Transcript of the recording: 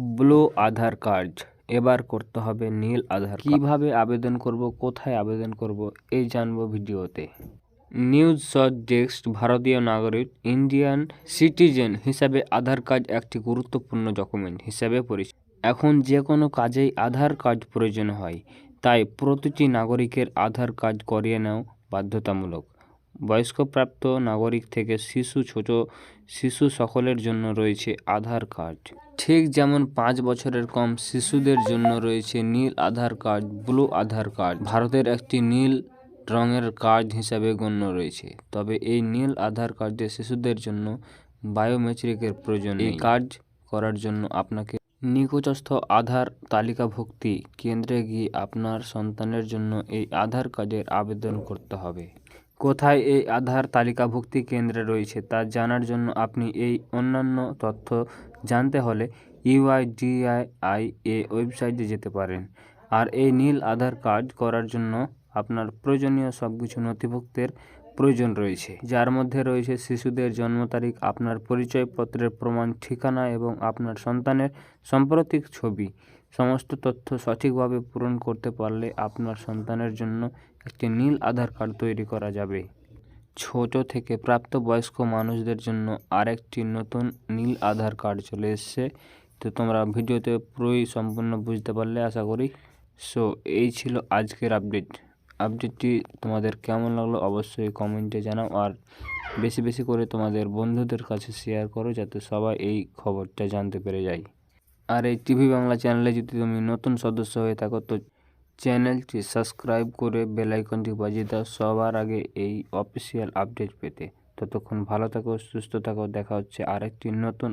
Blue Aadhaar card. এবার করতে হবে নীল আধার কীভাবে আবেদন করব, কোথায় আবেদন করব এই জানব ভিডিওতে। নিউজ শর্ট ডেস্ক, ভারতীয় নাগরিক, ইন্ডিয়ান সিটিজেন হিসাবে আধার কার্ড একটি গুরুত্বপূর্ণ ডকুমেন্ট হিসাবে পরিচিত। এখন যে কোনো কাজেই আধার কার্ড প্রয়োজন হয়। তাই প্রতিটি নাগরিকের আধার কার্ড করিয়ে নেওয়া বাধ্যতামূলক। বয়স্কপ্রাপ্ত নাগরিক থেকে শিশু, ছোট শিশু সকলের জন্য রয়েছে আধার কার্ড। ঠিক যেমন পাঁচ বছরের কম শিশুদের জন্য রয়েছে নীল Aadhaar card, blue Aadhaar card. ভারতের একটি নীল রঙের কার্ড হিসাবে গণ্য রয়েছে। তবে এই নীল আধার কার্ডে শিশুদের জন্য বায়োমেট্রিকের প্রয়োজন এই কার্ড করার জন্য আপনাকে নিকটস্থ আধার তালিকাভুক্তি কেন্দ্রে গিয়ে আপনার সন্তানের জন্য এই আধার কার্ডের আবেদন করতে হবে। কোথায় এই আধার তালিকাভুক্তি কেন্দ্রে রয়েছে তা জানার জন্য আপনি এই অন্যান্য তথ্য জানতে হলে ইউআইডিআই এ ওয়েবসাইটে যেতে পারেন। আর এই নীল আধার কার্ড করার জন্য আপনার প্রয়োজনীয় সব কিছু নথিভুক্তের প্রয়োজন রয়েছে। যার মধ্যে রয়েছে শিশুদের জন্ম তারিখ, আপনার পরিচয়পত্রের প্রমাণ, ঠিকানা এবং আপনার সন্তানের সাম্প্রতিক ছবি। সমস্ত তথ্য সঠিকভাবে পূরণ করতে পারলে আপনার সন্তানের জন্য একটি নীল আধার কার্ড তৈরি করা যাবে। ছোট থেকে প্রাপ্তবয়স্ক মানুষদের জন্য আরেকটি নতুন নীল আধার কার্ড চলে এসছে। তো তোমরা ভিডিওতে পুরোই সম্পূর্ণ বুঝতে পারলে আশা করি। সো, এই ছিল আজকের আপডেট। আপডেটটি তোমাদের কেমন লাগল অবশ্যই কমেন্টে জানাও আর বেশি বেশি করে তোমাদের বন্ধুদের কাছে শেয়ার করো যাতে সবাই এই খবরটা জানতে পেরে যায়। আর এই টিভি বাংলা চ্যানেলে যদি তুমি নতুন সদস্য হয়ে থাকো, তো চ্যানেলটি সাবস্ক্রাইব করে বেলাইকনটি বাজিয়ে দাও সবার আগে এই অফিসিয়াল আপডেট পেতে। ততক্ষণ ভালো থাকো, সুস্থ থাকো, দেখা হচ্ছে আরেকটি নতুন